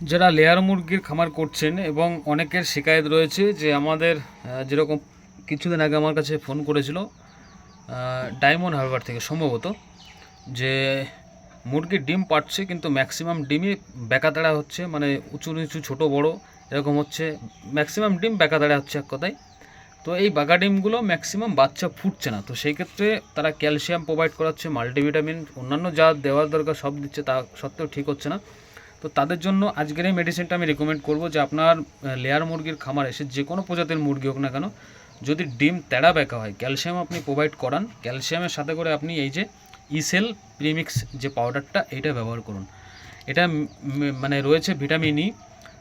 যারা লেয়ার মুরগির খামার করছেন এবং অনেকের শিকায়ত রয়েছে যে আমাদের যেরকম কিছুদিন আগে আমার কাছে ফোন করেছিল ডায়মন্ড হারবার থেকে সম্ভবত, যে মুরগির ডিম পাচ্ছে কিন্তু ম্যাক্সিমাম ডিমই বেকাতাড়া হচ্ছে মানে উঁচু নিচু ছোটো বড়, এরকম হচ্ছে, ম্যাক্সিমাম ডিম বেকাতাড়া হচ্ছে এক কথায়। তো এই বাগা ডিমগুলো ম্যাক্সিমাম বাচ্চা ফুটছে না। তো সেই ক্ষেত্রে তারা ক্যালসিয়াম প্রোভাইড করাচ্ছে, মাল্টিভিটামিন, অন্যান্য যা দেওয়ার দরকার সব দিচ্ছে, তা সত্ত্বেও ঠিক হচ্ছে না। তো তাদের জন্য আজকের এই মেডিসিনটা আমি রেকমেন্ড করব যে আপনার লেয়ার মুরগির খামার এসে যে কোনো প্রজাতির মুরগি হোক না কেন, যদি ডিম তেড়া বেঁকা হয় ক্যালসিয়াম আপনি প্রোভাইড করান ক্যালসিয়ামের সাথে করে আপনি এই যে ইসেল প্রিমিক্স যে পাউডারটা এইটা ব্যবহার করুন। এটা মানে রয়েছে ভিটামিন ই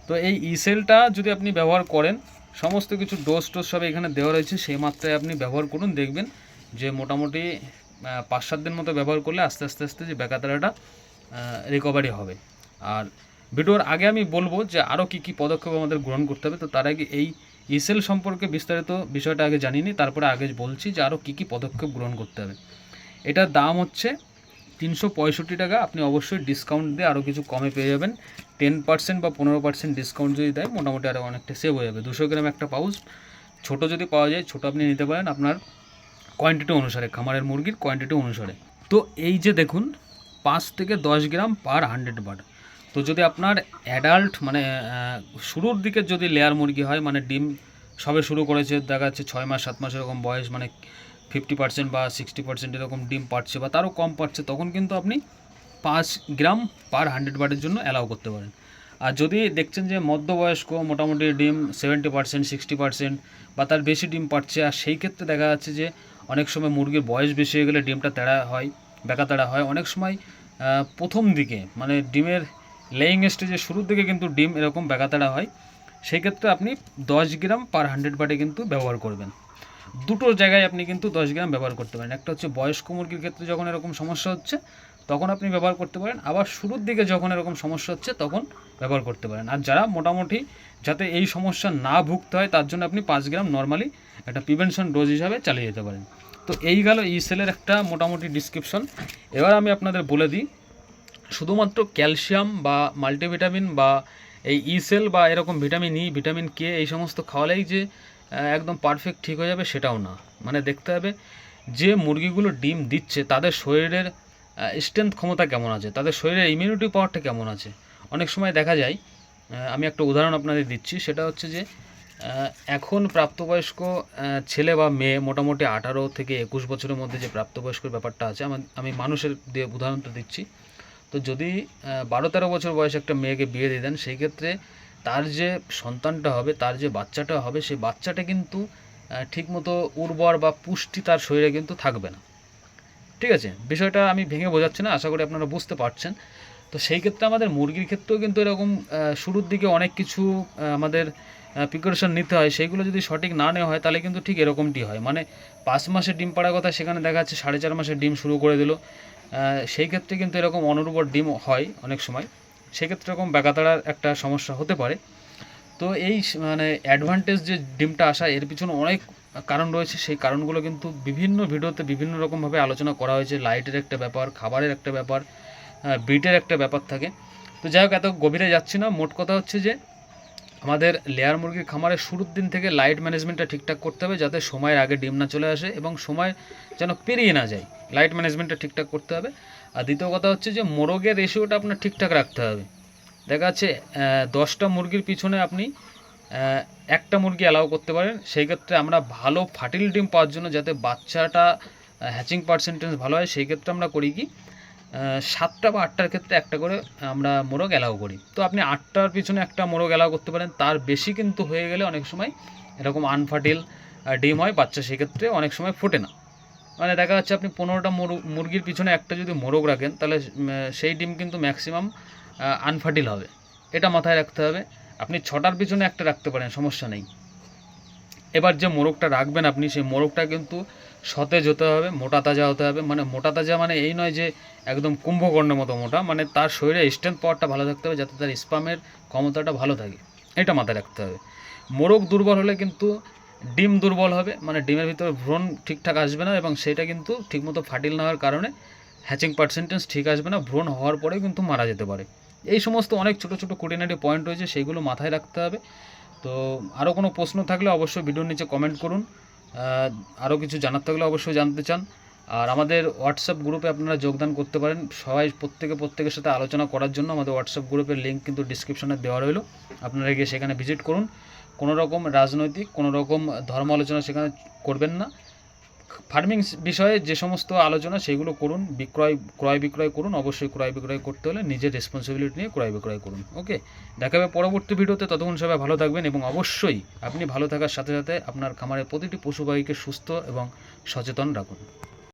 তো এই ইসেলটা যদি আপনি ব্যবহার করেন, সমস্ত কিছু ডোজ টোজ সব এখানে দেওয়া রয়েছে, সেই মাত্রায় আপনি ব্যবহার করুন, দেখবেন যে মোটামুটি পাঁচ সাত দিন মতো ব্যবহার করলে আস্তে আস্তে আস্তে যে বেকাতারাটা রিকভারি হবে। আর ভিডিওর আগে আমি বলব যে আরও কী কী পদক্ষেপ আমাদের গ্রহণ করতে হবে। তো তার আগে এই ইসেল সম্পর্কে বিস্তারিত বিষয়টা আগে জানিনি তারপরে আগে বলছি যে আরও কী কী পদক্ষেপ গ্রহণ করতে হবে। এটার দাম হচ্ছে তিনশো পঁয়ষট্টি টাকা, আপনি অবশ্যই ডিসকাউন্ট দিয়ে আরও কিছু কমে পেয়ে যাবেন। টেন পার্সেন্ট বা পনেরো পার্সেন্ট ডিসকাউন্ট যদি দেয় মোটামুটি আরও অনেকটা সেভ হয়ে যাবে। দুশো গ্রাম একটা পাউচ ছোটো যদি পাওয়া যায়, ছোটো আপনি নিতে পারেন আপনার কোয়ান্টিটি অনুসারে, খামারের মুরগির কোয়ান্টিটি অনুসারে। তো এই যে দেখুন, পাঁচ থেকে দশ গ্রাম পার হান্ড্রেড বার তো যদি আপনার অ্যাডাল্ট মানে শুরুর দিকে যদি লেয়ার মুরগি হয় মানে ডিম সবে শুরু করেছে, দেখা যাচ্ছে ছয় মাস, সাত মাস এরকম বয়স মানে ফিফটি পার্সেন্ট বা সিক্সটি পার্সেন্ট এরকম ডিম পাচ্ছে বা তারও কম পাচ্ছে তখন কিন্তু আপনি পাঁচ গ্রাম পার হান্ড্রেড বারের জন্য অ্যালাউ করতে পারেন। আর যদি দেখছেন যে মধ্যবয়স্ক, মোটামুটি ডিম সেভেন্টি পার্সেন্ট সিক্সটি পার্সেন্ট বা তার বেশি ডিম পাচ্ছে আর সেই ক্ষেত্রে দেখা যাচ্ছে যে অনেক সময় মুরগির বয়স বেশি হয়ে গেলে ডিমটা তেড়া হয়, বেকা তেড়া হয়, অনেক সময় প্রথম দিকে মানে ডিমের লেয়িং স্টেজে শুরুর দিকে কিন্তু ডিম এরকম বেকা হয়, সেই ক্ষেত্রে আপনি দশ গ্রাম পার হান্ড্রেড বাটে কিন্তু ব্যবহার করবেন। দুটো জায়গায় আপনি কিন্তু দশ গ্রাম ব্যবহার করতে পারেন। একটা হচ্ছে বয়স্ক মুরগির ক্ষেত্রে যখন এরকম সমস্যা হচ্ছে, তখন আপনি ব্যবহার করতে পারেন। আবার শুরুর দিকে যখন এরকম সমস্যা হচ্ছে, তখন ব্যবহার করতে পারেন। আর যারা মোটামুটি যাতে এই সমস্যা না ভুগতে হয়, তার জন্য আপনি পাঁচ গ্রাম নর্মালি একটা প্রিভেনশন ডোজ হিসাবে চালিয়ে যেতে পারেন। তো এই গেল ই সেলের একটা মোটামুটি ডিসক্রিপশন এবার আমি আপনাদের বলে দিই শুধুমাত্র ক্যালসিয়াম বা মাল্টিভিটামিন বা এই ইসেল বা এরকম ভিটামিন ই ভিটামিন কে এই সমস্ত খাওয়ালেই যে একদম পারফেক্ট ঠিক হয়ে যাবে সেটাও না। মানে দেখতে হবে যে মুরগিগুলো ডিম দিচ্ছে, তাদের শরীরের স্ট্রেংথ ক্ষমতা কেমন আছে, তাদের শরীরের ইমিউনিটি পাওয়ারটা কেমন আছে। অনেক সময় দেখা যায় আমি একটা উদাহরণ আপনাদের দিচ্ছি, সেটা হচ্ছে যে এখন প্রাপ্তবয়স্ক ছেলে বা মেয়ে মোটামুটি আঠারো থেকে একুশ বছরের মধ্যে যে প্রাপ্তবয়স্কের ব্যাপারটা আছে আমি মানুষের দিয়ে উদাহরণটা দিচ্ছি। তো যদি বারো তেরো বছর বয়সে একটা মেয়েকে বিয়ে দিয়ে দেন, সেই ক্ষেত্রে তার যে সন্তানটা হবে, তার যে বাচ্চাটা হবে, সেই বাচ্চাটা কিন্তু ঠিকমতো উর্বর বা পুষ্টি তার শরীরে কিন্তু থাকবে না। ঠিক আছে? বিষয়টা আমি ভেঙে বোঝাচ্ছি না, আশা করি আপনারা বুঝতে পারছেন। তো সেই ক্ষেত্রে আমাদের মুরগির ক্ষেত্রেও কিন্তু এরকম শুরুর দিকে অনেক কিছু আমাদের প্রিপারেশন নিতে হয়। সেইগুলো যদি সঠিক না নেওয়া হয়, তাহলে কিন্তু ঠিক এরকমটি হয়। মানে পাঁচ মাসে ডিম পাড়ার কথা সেখানে দেখা যাচ্ছে, সাড়ে চার মাসে ডিম শুরু করে দিল। সেই ক্ষেত্রে কিন্তু এরকম অনুর্বর ডিম হয় অনেক সময়। সেক্ষেত্রে এরকম বেকাতাড়ার একটা সমস্যা হতে পারে। তো এই মানে অ্যাডভান্টেজ যে ডিমটা আসা, এর পিছনে অনেক কারণ রয়েছে। সেই কারণগুলো কিন্তু বিভিন্ন ভিডিওতে বিভিন্ন রকমভাবে আলোচনা করা হয়েছে। লাইটের একটা ব্যাপার, খাবারের একটা ব্যাপার বিটের একটা ব্যাপার থাকে। তো যাই হোক, এত গভীরে যাচ্ছি না। মোট কথা হচ্ছে যে, আমাদের লেয়ার মুরগির খামারের শুরুর দিন থেকে লাইট ম্যানেজমেন্টটা ঠিকঠাক করতে হবে, যাতে সময়ের আগে ডিম না চলে আসে এবং সময় যেন পেরিয়ে না যায়। লাইট ম্যানেজমেন্টটা ঠিকঠাক করতে হবে। আর দ্বিতীয় কথা হচ্ছে যে মোরগের রেশিওটা আপনার ঠিকঠাক রাখতে হবে। দেখা যাচ্ছে দশটা মুরগির পিছনে আপনি একটা মুরগি অ্যালাউ করতে পারেন। সেই ক্ষেত্রে আমরা ভালো ফার্টিল ডিম পাওয়ার জন্য যাতে বাচ্চাটা হ্যাচিং পার্সেন্টেজ ভালো হয়, সেই ক্ষেত্রে আমরা করি কি সাতটা বা আটটার ক্ষেত্রে একটা করে আমরা মোরগ অ্যালাউ করি। তো আপনি আটটার পিছনে একটা মোরগ অ্যালাউ করতে পারেন। তার বেশি কিন্তু হয়ে গেলে অনেক সময় এরকম আনফার্টিল ডিম হয়, বাচ্চা সেক্ষেত্রে অনেক সময় ফোটে না। মানে দেখা যাচ্ছে আপনি পনেরোটা মুরগির পিছনে একটা যদি মোরগ রাখেন, তাহলে সেই ডিম কিন্তু ম্যাক্সিমাম আনফার্টিল হবে। এটা মাথায় রাখতে হবে। আপনি ছটার পিছনে একটা রাখতে পারেন, সমস্যা নেই। এবার যে মোরগটা রাখবেন আপনি, সেই মোরগটা কিন্তু সতেজ হতে হবে, মোটা তাজা হতে হবে। মানে মোটা তাজা মানে এই নয় যে একদম কুম্ভকর্ণের মতো মোটা মানে তার শরীরে স্ট্রেংথ পাওয়ারটা ভালো থাকতে হবে, যাতে তার স্পামের ক্ষমতাটা ভালো থাকে। এটা মাথায় রাখতে হবে। মোরগ দুর্বল হলে কিন্তু ডিম দুর্বল হবে মানে ডিমের ভিতরে ভ্রণ ঠিকঠাক আসবে না এবং সেটা কিন্তু ঠিকমতো ফাটিল না হওয়ার কারণে হ্যাচিং পার্সেন্টেজ ঠিক আসবে না, ভ্রূণ হওয়ার পরেও কিন্তু মারা যেতে পারে। এই সমস্ত অনেক ছোটো ছোটো খুঁটিনাটি পয়েন্ট রয়েছে সেইগুলো মাথায় রাখতে হবে। তো আরও কোনো প্রশ্ন থাকলে অবশ্যই ভিডিওর নিচে কমেন্ট করুন। আরও কিছু জানার থাকলে অবশ্যই জানতে চান। আর আমাদের হোয়াটসঅ্যাপ গ্রুপে আপনারা যোগদান করতে পারেন। সবাই প্রত্যেকে প্রত্যেকের সাথে আলোচনা করার জন্য আমাদের হোয়াটসঅ্যাপ গ্রুপের লিঙ্ক কিন্তু ডিসক্রিপশনে দেওয়া রইল। আপনারা গিয়ে সেখানে ভিজিট করুন। কোনো রকম রাজনৈতিক কোনো রকম ধর্ম আলোচনা সেখানে করবেন না। ফার্মিং বিষয়ে যে সমস্ত আলোচনা সেগুলো করুন, বিক্রয়, ক্রয় বিক্রয় করুন, অবশ্যই ক্রয় বিক্রয় করতে হলে নিজের রেসপন্সিবিলিটি নিয়ে ক্রয় বিক্রয় করুন ওকে দেখা হবে পরবর্তী ভিডিওতে, ততক্ষণ সবাই ভালো থাকবেন এবং অবশ্যই আপনি ভালো থাকার সাথে সাথে আপনার খামারের প্রতিটি পশুপাখিকে সুস্থ এবং সচেতন রাখুন।